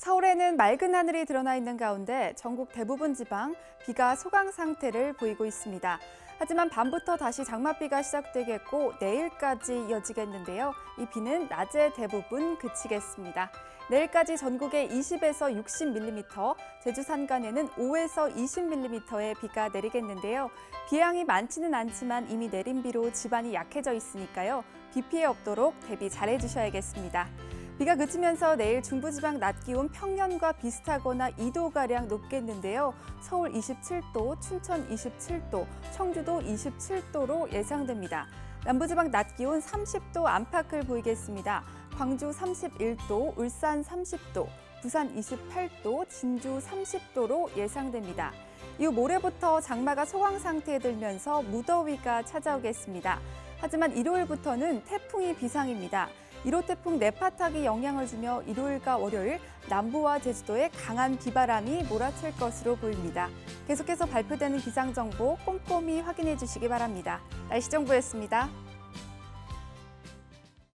서울에는 맑은 하늘이 드러나 있는 가운데 전국 대부분 지방 비가 소강 상태를 보이고 있습니다. 하지만 밤부터 다시 장맛비가 시작되겠고 내일까지 이어지겠는데요. 이 비는 낮에 대부분 그치겠습니다. 내일까지 전국에 20에서 60mm, 제주 산간에는 5에서 20mm의 비가 내리겠는데요. 비양이 많지는 않지만 이미 내린 비로 집안이 약해져 있으니까요. 비 피해 없도록 대비 잘해 주셔야겠습니다. 비가 그치면서 내일 중부지방 낮 기온 평년과 비슷하거나 2도가량 높겠는데요. 서울 27도, 춘천 27도, 청주도 27도로 예상됩니다. 남부지방 낮 기온 30도 안팎을 보이겠습니다. 광주 31도, 울산 30도, 부산 28도, 진주 30도로 예상됩니다. 이후 모레부터 장마가 소강 상태에 들면서 무더위가 찾아오겠습니다. 하지만 일요일부터는 태풍이 비상입니다. 1호 태풍 네파탁이 영향을 주며 일요일과 월요일 남부와 제주도에 강한 비바람이 몰아칠 것으로 보입니다. 계속해서 발표되는 기상정보 꼼꼼히 확인해 주시기 바랍니다. 날씨 정보였습니다.